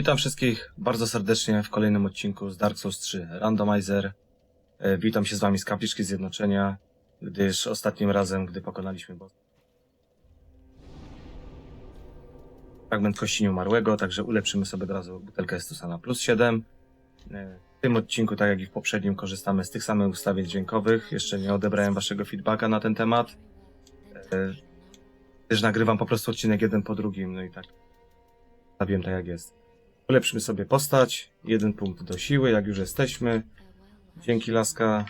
Witam wszystkich bardzo serdecznie w kolejnym odcinku z Dark Souls 3 Randomizer. E, Witam się z wami z kapliczki Zjednoczenia, gdyż ostatnim razem, gdy pokonaliśmy boss. Fragment kości nieumarłego, także ulepszymy sobie od razu butelkę Estusa na plus 7. E, W tym odcinku, tak jak i w poprzednim, korzystamy z tych samych ustawień dźwiękowych. Jeszcze nie odebrałem waszego feedbacka na ten temat. E, Też nagrywam po prostu odcinek jeden po drugim, no i tak. Zabiłem tak jak jest. Ulepszymy sobie postać. Jeden punkt do siły, jak już jesteśmy. Dzięki laska.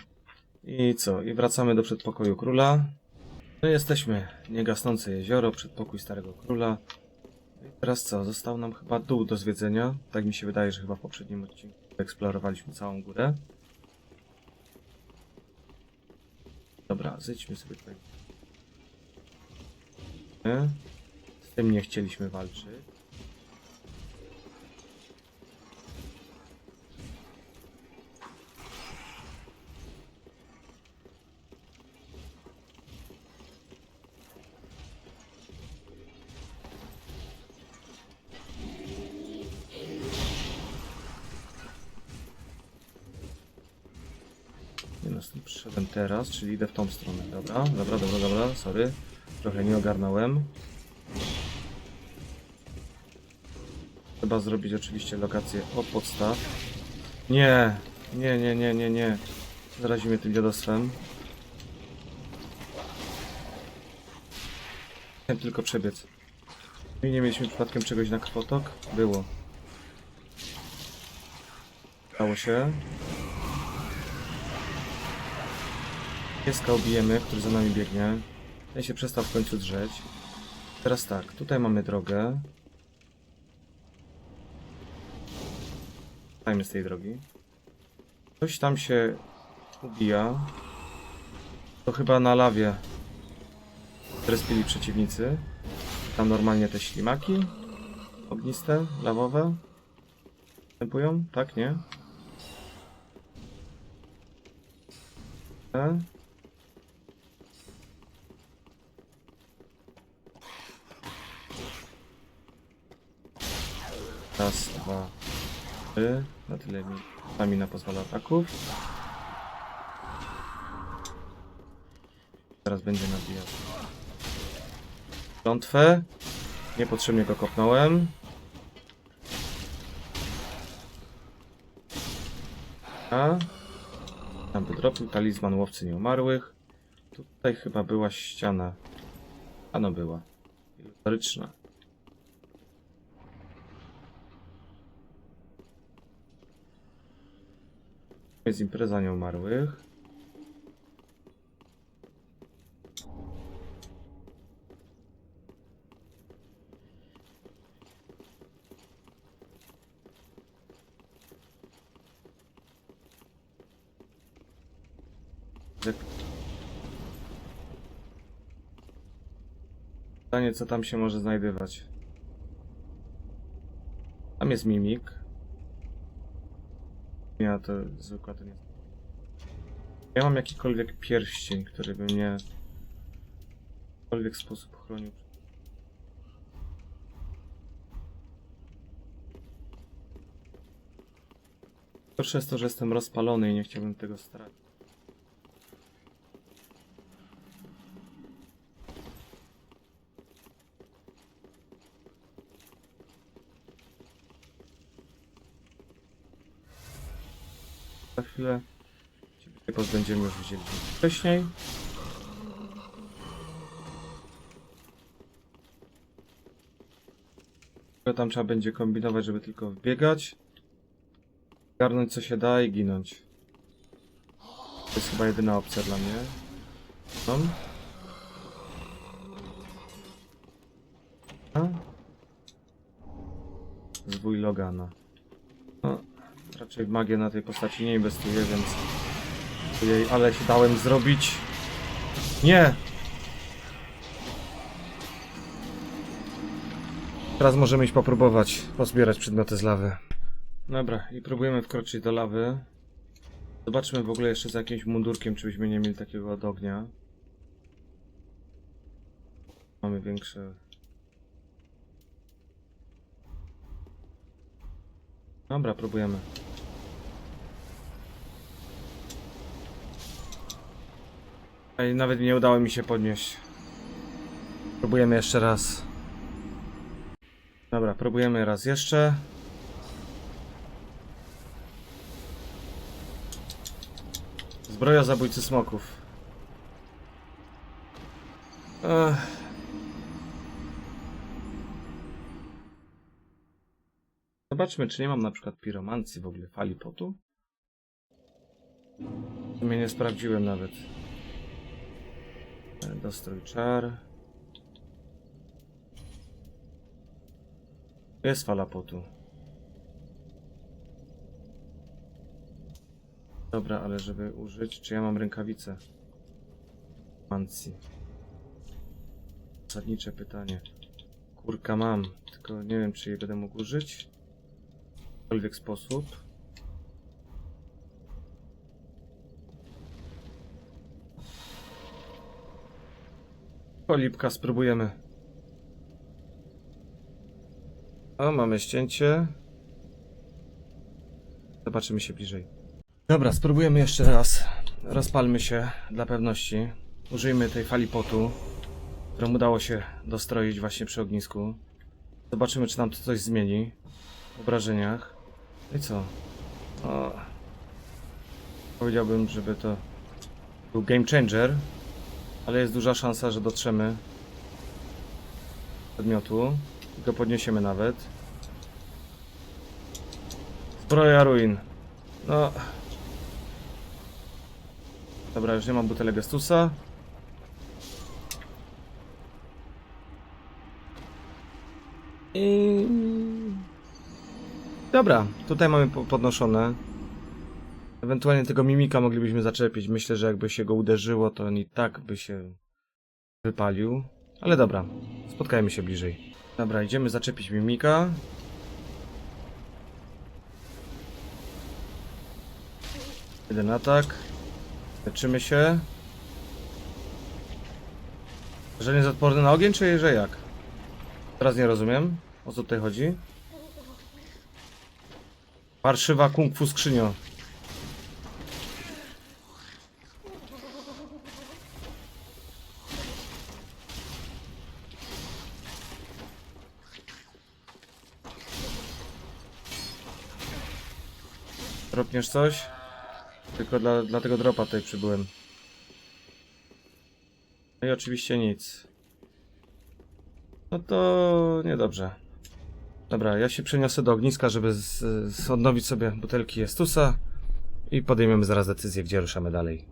I co? I wracamy do przedpokoju króla. No jesteśmy. Niegasnące jezioro, przedpokój starego króla. I teraz co? Został nam chyba dół do zwiedzenia. Tak mi się wydaje, że chyba w poprzednim odcinku eksplorowaliśmy całą górę. Dobra, zejdźmy sobie tutaj. Z tym nie chcieliśmy walczyć. Teraz, czyli idę w tą stronę. Dobra, dobra, dobra, dobra, sorry. Trochę nie ogarnąłem. Trzeba zrobić oczywiście lokację od podstaw. Nie, nie, nie, nie, nie, nie. Zarazimy tym dziadostwem. Chciałem tylko przebiec. I nie mieliśmy przypadkiem czegoś na krwotok? Było. Stało się. Pieska ubijemy, który za nami biegnie. Ten się przestał w końcu drzeć. Teraz tak, tutaj mamy drogę. Dajmy z tej drogi. Coś tam się ubija. To chyba na lawie respili przeciwnicy. Tam normalnie te ślimaki ogniste, lawowe występują, tak, nie? Te. Raz, dwa, trzy. Na tyle mi stamina pozwala ataków. Teraz będzie nabijał. Klątwę. Niepotrzebnie go kopnąłem. A. Tam wydropił talizman łowcy nieumarłych. Tutaj chyba była ściana. Ano była. Iluzoryczna. Jest impreza nieumarłych. Pytanie, co tam się może znajdywać. Tam jest mimik. Ja to zwykła to nie. Ja mam jakikolwiek pierścień, który by mnie w jakikolwiek sposób chronił. Gorsze jest to, że jestem rozpalony i nie chciałbym tego stracić. Chwilę się pozbędziemy już widzieliśmy wcześniej. Tam trzeba będzie kombinować, żeby tylko wbiegać. Garnąć co się da i ginąć. To jest chyba jedyna opcja dla mnie. A? Zwój Logana. Raczej magię na tej postaci nie inwestuję, więc... Jej, ale się dałem zrobić. Nie! Teraz możemy iść popróbować pozbierać przedmioty z lawy. Dobra, i próbujemy wkroczyć do lawy. Zobaczmy w ogóle jeszcze za jakimś mundurkiem, czy byśmy nie mieli takiego od ognia. Mamy większe Dobra, próbujemy. Ej, nawet nie udało mi się podnieść. Próbujemy jeszcze raz. Dobra, próbujemy raz jeszcze. Zbroja zabójcy smoków. Ech. Zobaczmy, czy nie mam na przykład piromancji w ogóle fali potu. Nie sprawdziłem nawet. Dostrój czar. Jest fala potu. Dobra, ale żeby użyć, czy ja mam rękawice? Mancji. Zasadnicze pytanie. Kurka mam, tylko nie wiem, czy jej będę mógł użyć. W jakikolwiek sposób. Polipka, spróbujemy. O, mamy ścięcie. Zobaczymy się bliżej. Dobra, spróbujemy jeszcze raz. Rozpalmy się dla pewności. Użyjmy tej fali potu, którą udało się dostroić właśnie przy ognisku. Zobaczymy, czy nam to coś zmieni w obrażeniach. No I co? O. Powiedziałbym, żeby to był game changer, ale jest duża szansa, że dotrzemy przedmiotu go podniesiemy nawet. Zbroja ruin. No. Dobra, już nie mam butelek Gestusa. I... Dobra, tutaj mamy po- podnoszone. Ewentualnie tego mimika moglibyśmy zaczepić. Myślę, że jakby się go uderzyło, to on i tak by się wypalił. Ale dobra, spotkajmy się bliżej. Dobra, idziemy zaczepić mimika. Jeden atak. Leczymy się. Że nie jest odporny na ogień, czy że jak? Teraz nie rozumiem, o co tutaj chodzi. Parszywa kung fu skrzynio. Dropniesz coś? Tylko dla, dla tego dropa tutaj przybyłem. No i oczywiście nic. No to niedobrze. Dobra, ja się przeniosę do ogniska, żeby z, odnowić sobie butelki Jestusa i podejmiemy zaraz decyzję, gdzie ruszamy dalej.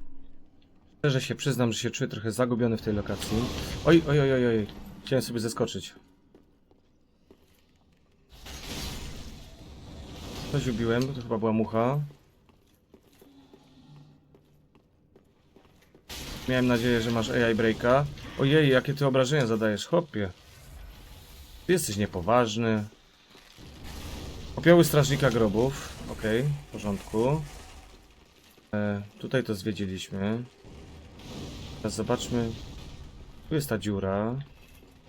Szczerze się przyznam, że się czuję trochę zagubiony w tej lokacji. Oj, oj, oj, oj, oj. Chciałem sobie zeskoczyć. Coś ubiłem, to chyba była mucha. Miałem nadzieję, że masz AI breaka. Ojej, jakie ty obrażenia zadajesz, chłopie. Ty jesteś niepoważny. Popioły strażnika grobów. Okej, w porządku. E, tutaj to zwiedziliśmy. Teraz zobaczmy. Tu jest ta dziura.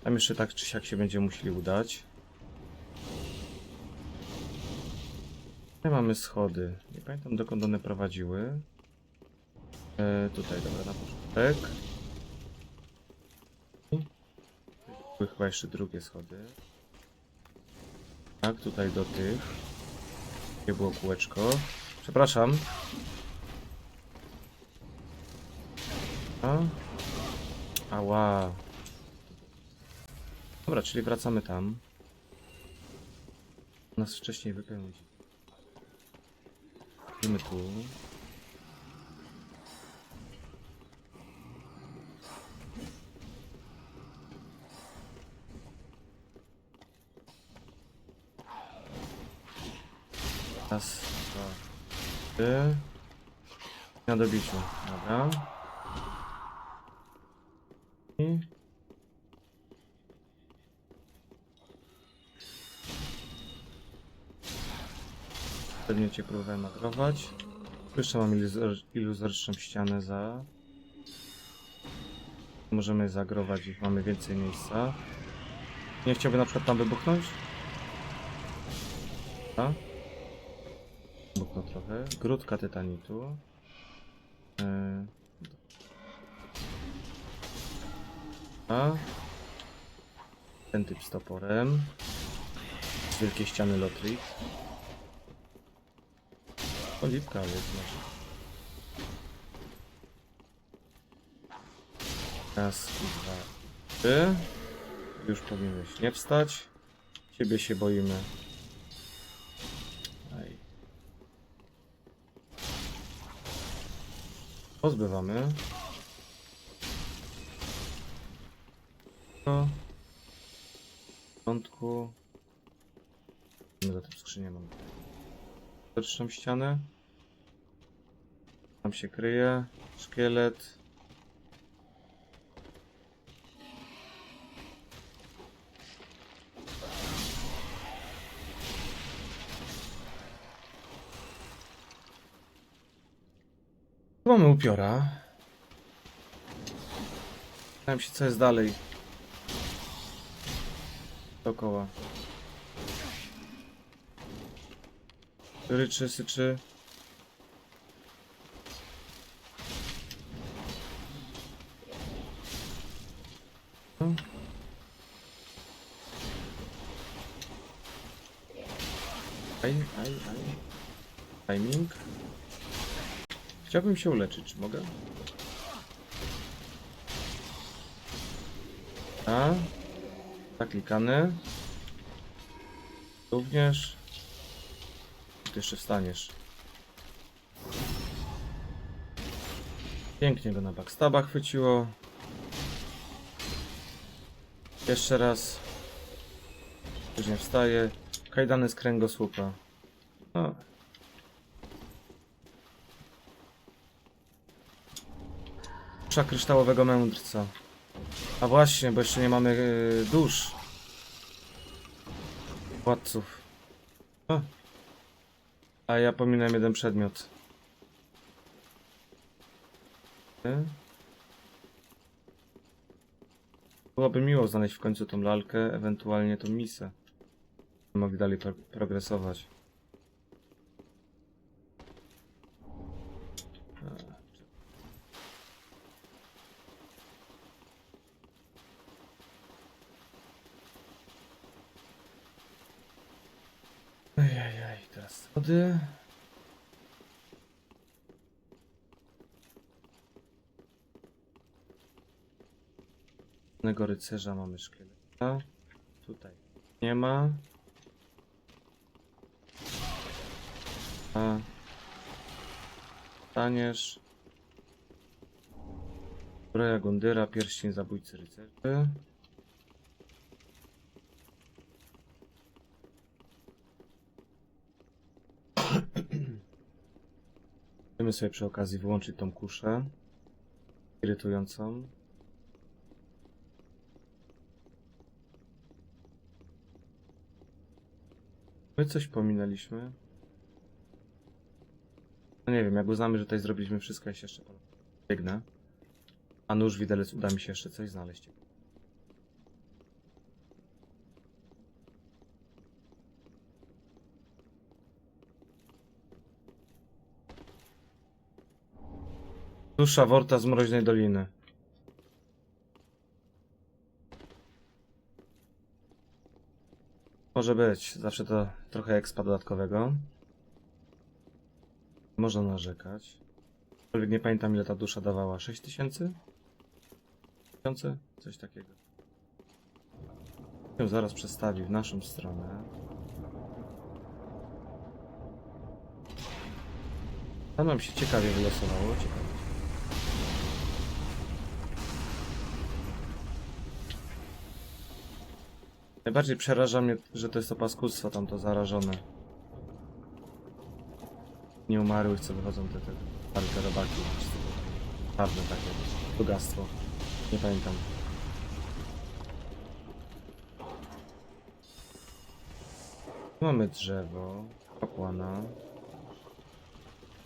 Tam jeszcze tak czy siak się będziemy musieli udać. Tutaj mamy schody. Nie pamiętam dokąd one prowadziły. E, tutaj, dobra, na początek. Były chyba jeszcze drugie schody. Tak, tutaj do tych. Gdzie było kółeczko. Przepraszam. A? Ała. Dobra, czyli wracamy tam. Nas wcześniej wypełnić. Idziemy tu. Raz, dwa, trzy. Na dobiciu, dobra. I... Pewnie cię próbowałem agrować. Tu Jeszcze mam iluzor iluzoryczną ścianę za... Możemy zagrować ich, mamy więcej miejsca. Nie chciałby na przykład tam wybuchnąć? A? Bukno trochę. Grudka tytanitu. Yy. A. Ten typ z toporem. Wielkie ściany Lotrit. Oliwka, ale może. Raz, dwa, trzy. Już powinieneś nie wstać. Ciebie się boimy. Aj. Pozbywamy. To. W porządku. Za tę skrzynię mam. Widoczną ścianę. Tam się kryje. Szkielet. Mamy upiora. Zastanawiam się, co jest dalej. Dookoła. Ryczy, syczy. No. Aj, aj, aj. Timing. Chciałbym się uleczyć, czy mogę? A. Zaklikany. Również. Ty jeszcze wstaniesz. Pięknie go na backstaba chwyciło. Jeszcze raz. Już nie wstaje. Kajdany z kręgosłupa. No. Dusza kryształowego mędrca. A właśnie, bo jeszcze nie mamy yy, dusz. Władców. O. A ja pominąłem jeden przedmiot. Nie? Byłoby miło znaleźć w końcu tą lalkę, ewentualnie tą misę. Mogli dalej pro progresować. A, Ejejej, teraz schody. Jednego rycerza mamy szkieleta. Tutaj nie ma. A. Staniesz. Zbroja Gondyra, pierścień zabójcy rycerzy. Chcemy sobie przy okazji wyłączyć tą kuszę irytującą. My coś pominęliśmy. No nie wiem, jak uznamy, że tutaj zrobiliśmy wszystko, ja się jeszcze biegnę. A nóż widelec uda mi się jeszcze coś znaleźć. Dusza Worta z Mroźnej Doliny. Może być. Zawsze to trochę expa dodatkowego. Można narzekać. Aczkolwiek nie pamiętam ile ta dusza dawała. 6000? Tysiące? Coś takiego. Ją zaraz przestawi w naszą stronę. Tam nam się ciekawie wylosowało. Ciekawe. Najbardziej przeraża mnie, że to jest to paskudstwo tamto zarażone. Nieumarłych, co wychodzą te, te parke robaki. Czarne takie, bogactwo. Nie pamiętam. Mamy drzewo, kapłana.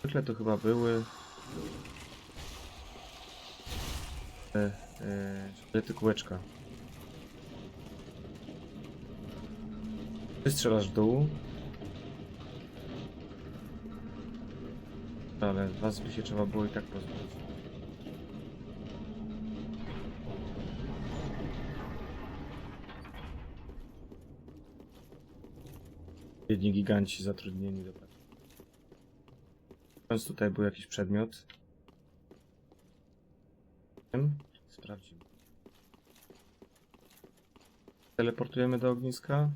Zwykle to chyba były... Te, e, szkielety kółeczka. Ty strzelasz w dół. Ale was by się trzeba było i tak pozbyć. Jedni giganci zatrudnieni do pracy. Tutaj był jakiś przedmiot. Sprawdzimy. Teleportujemy do ogniska.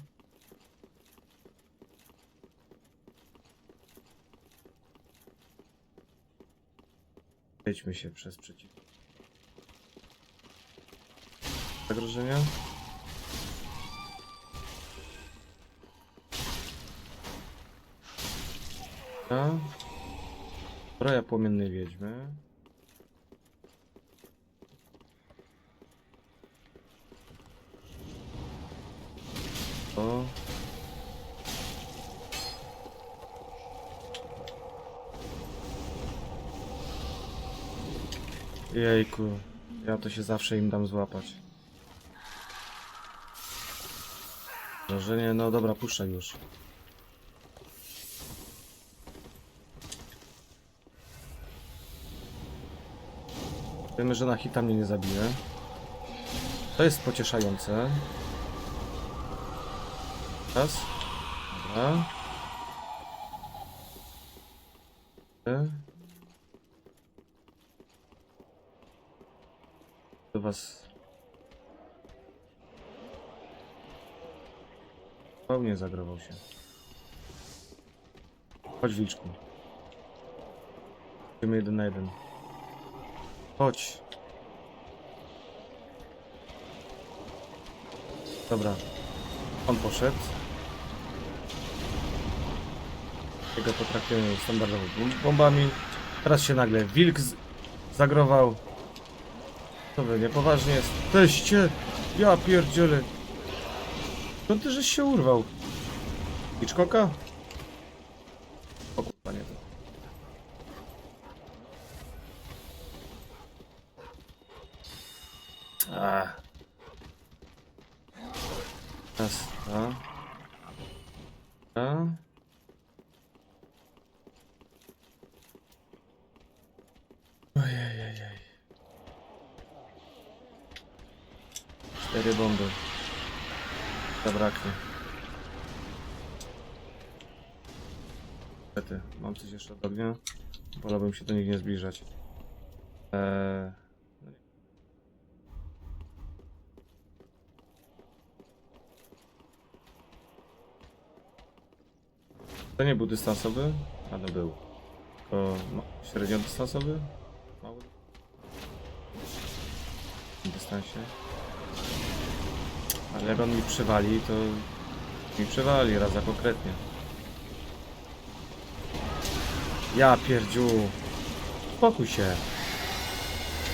Przejdźmy się przez przeciw. Zagrożenia? A? Zbroja płomiennej wiedźmy. O. Jejku, ja to się zawsze im dam złapać. Wrażenie, no dobra, puszczaj już. Wiemy, że na hita mnie nie zabije. To jest pocieszające. Raz. Dobra. E. Do was. Pełnie zagrował się. Chodź wilczku. Idziemy jeden na jeden. Chodź. Dobra. On poszedł. Jego potraktujemy standardowo bom- bombami. Teraz się nagle wilk zagrował. To wy niepoważnie jesteście. Ja pierdzielę. Skąd ty żeś się urwał? Hitchcocka? O kurwa, nie to. A. Raz, dwa. A. Ojejejej. Cztery bomby. Zabraknie. Niestety, mam coś jeszcze od ognia. Wolałbym się do nich nie zbliżać. Eee... no. To nie był dystansowy, ale był. Tylko ma- średnio dystansowy? Mały? W dystansie. Ale jak on mi przywali, to mi przywali raz za konkretnie. Ja pierdziu. Spokój się.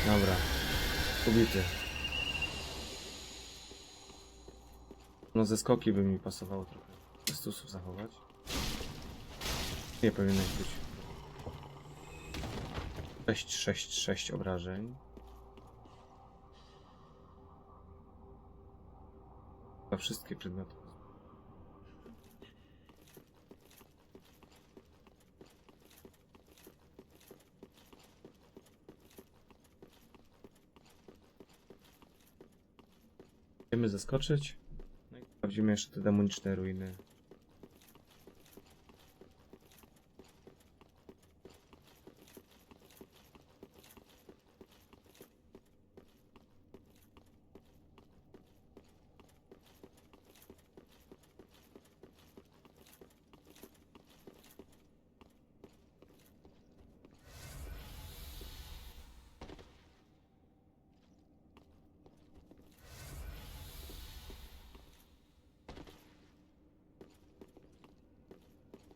Dobra. Ubity. No ze skoki by mi pasowało trochę. Stusów zachować. Nie powinieneś być. 6, 6, 6 obrażeń. Chyba wszystkie przedmioty. Chcemy zaskoczyć. No i sprawdzimy jeszcze te demoniczne ruiny.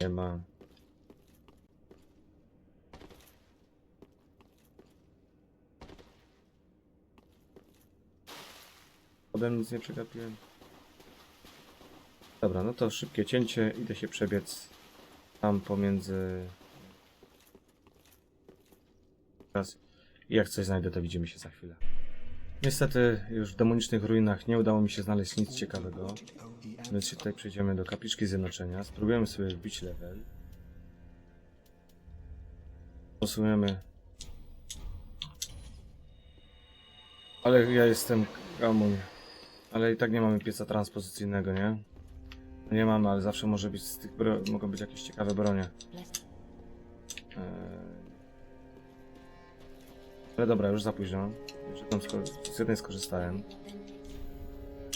Nie ma. Ode nic nie przegapiłem. Dobra, no to szybkie cięcie. Idę się przebiec tam pomiędzy. Teraz. Jak coś znajdę, to widzimy się za chwilę. Niestety, już w demonicznych ruinach nie udało mi się znaleźć nic ciekawego. Się tutaj przejdziemy do kapliczki zjednoczenia. Spróbujemy sobie wbić level. Posuniemy. Ale ja jestem kamuń. Ale i tak nie mamy pieca transpozycyjnego, nie? Nie mamy, ale zawsze może być z tych mogą być jakieś ciekawe bronie. Eee... Ale dobra, już za późno. Z jednej skorzystałem.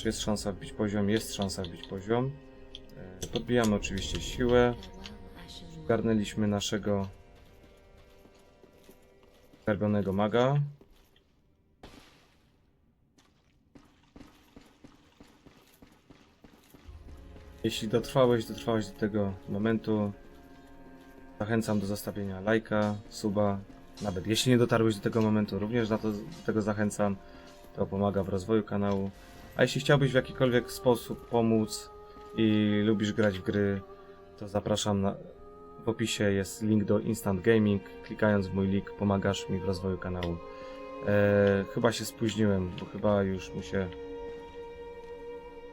Jest szansa wbić poziom? Jest szansa wbić poziom. Eee, podbijamy oczywiście siłę. Zgarnęliśmy naszego skarbionego maga. Jeśli dotrwałeś, dotrwałeś do tego momentu, zachęcam do zostawienia lajka, suba. Nawet jeśli nie dotarłeś do tego momentu, również do tego zachęcam. To pomaga w rozwoju kanału. A jeśli chciałbyś w jakikolwiek sposób pomóc i lubisz grać w gry, to zapraszam na, w opisie jest link do Instant Gaming. Klikając w mój link pomagasz mi w rozwoju kanału. Eee, chyba się spóźniłem, bo chyba już mu się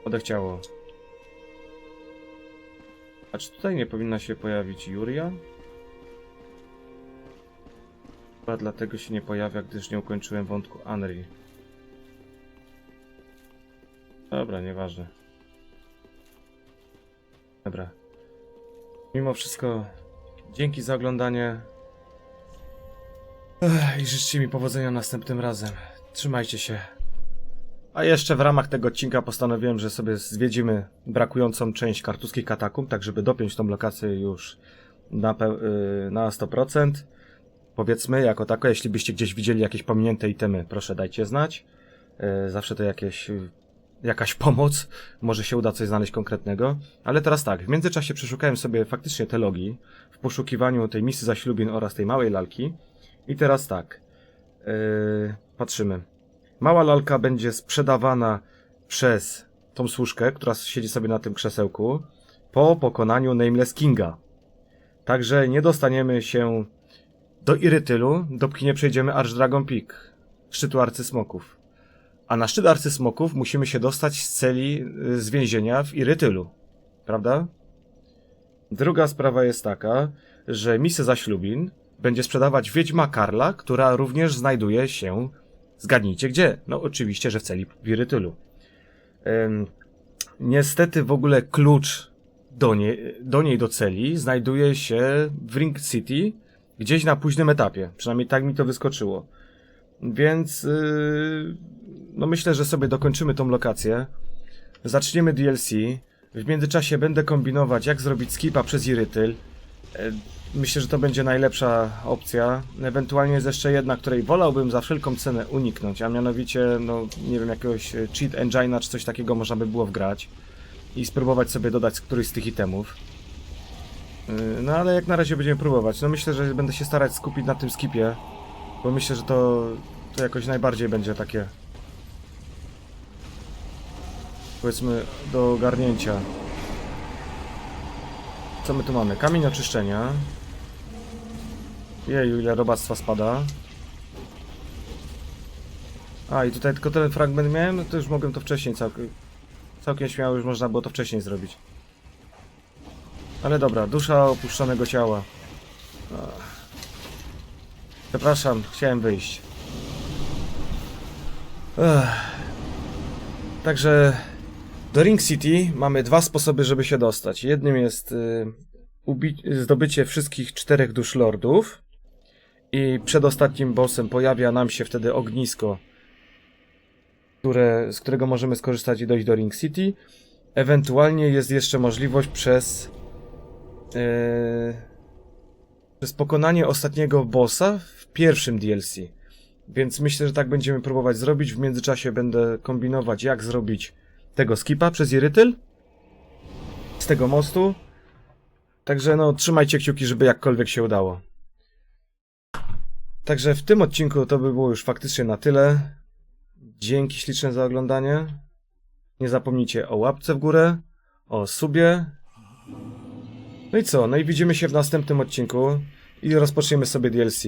odechciało. A czy tutaj nie powinna się pojawić Juria? Chyba dlatego się nie pojawia, gdyż nie ukończyłem wątku Anri. Dobra, nieważne. Dobra. Mimo wszystko, dzięki za oglądanie. I życzcie mi powodzenia następnym razem. Trzymajcie się. A jeszcze w ramach tego odcinka postanowiłem, że sobie zwiedzimy brakującą część kartuskich katakumb, tak żeby dopiąć tą lokację już na, yy, na 100%. Powiedzmy, jako tako, jeśli byście gdzieś widzieli jakieś pominięte itemy, proszę dajcie znać. Yy, zawsze to jakieś, jakaś pomoc, może się uda coś znaleźć konkretnego. Ale teraz tak, w międzyczasie przeszukałem sobie faktycznie te logi w poszukiwaniu tej misy zaślubin oraz tej małej lalki. I teraz tak, yy, patrzymy. Mała lalka będzie sprzedawana przez tą służkę, która siedzi sobie na tym krzesełku, po pokonaniu Nameless Kinga. Także nie dostaniemy się do Irytylu, dopóki nie przejdziemy Archdragon Peak, szczytu Arcysmoków. A na szczyt Arcysmoków musimy się dostać z celi y, z więzienia w Irytylu. Prawda? Druga sprawa jest taka, że misę zaślubin będzie sprzedawać wiedźma Karla, która również znajduje się Zgadnijcie gdzie? No oczywiście, że w celi Wirytylu. Ym, niestety w ogóle klucz do niej, do niej do celi znajduje się w Ring City, gdzieś na późnym etapie. Przynajmniej tak mi to wyskoczyło. Więc yy, no myślę, że sobie dokończymy tą lokację. Zaczniemy DLC. W międzyczasie będę kombinować, jak zrobić skipa przez Irytyl. E, Myślę, że to będzie najlepsza opcja. Ewentualnie jest jeszcze jedna, której wolałbym za wszelką cenę uniknąć, a mianowicie, no nie wiem, jakiegoś e, cheat engine'a czy coś takiego można by było wgrać i spróbować sobie dodać któryś z tych itemów. Yy, No ale jak na razie będziemy próbować. No myślę, że będę się starać skupić na tym skipie, bo myślę, że to, to jakoś najbardziej będzie takie powiedzmy do ogarnięcia. Co my tu mamy? Kamień oczyszczenia. Jeju, ile robactwa spada. A, i tutaj tylko ten fragment miałem, no to już mogłem to wcześniej całkiem... Całkiem śmiało już można było to wcześniej zrobić. Ale dobra, dusza opuszczonego ciała. Ach. Przepraszam, chciałem wyjść. Ech. Także do Ring City mamy dwa sposoby, żeby się dostać. Jednym jest y, zdobycie wszystkich czterech dusz lordów i przed ostatnim bossem pojawia nam się wtedy ognisko, które, z którego możemy skorzystać i dojść do Ring City. Ewentualnie jest jeszcze możliwość przez y, przez pokonanie ostatniego bossa pierwszym DLC. Więc myślę, że tak będziemy próbować zrobić. W międzyczasie będę kombinować, jak zrobić tego skipa przez Irytyl z tego mostu. Także no, trzymajcie kciuki, żeby jakkolwiek się udało. Także w tym odcinku to by było już faktycznie na tyle. Dzięki śliczne za oglądanie. Nie zapomnijcie o łapce w górę, o subie. No i co? No i widzimy się w następnym odcinku i rozpoczniemy sobie DLC.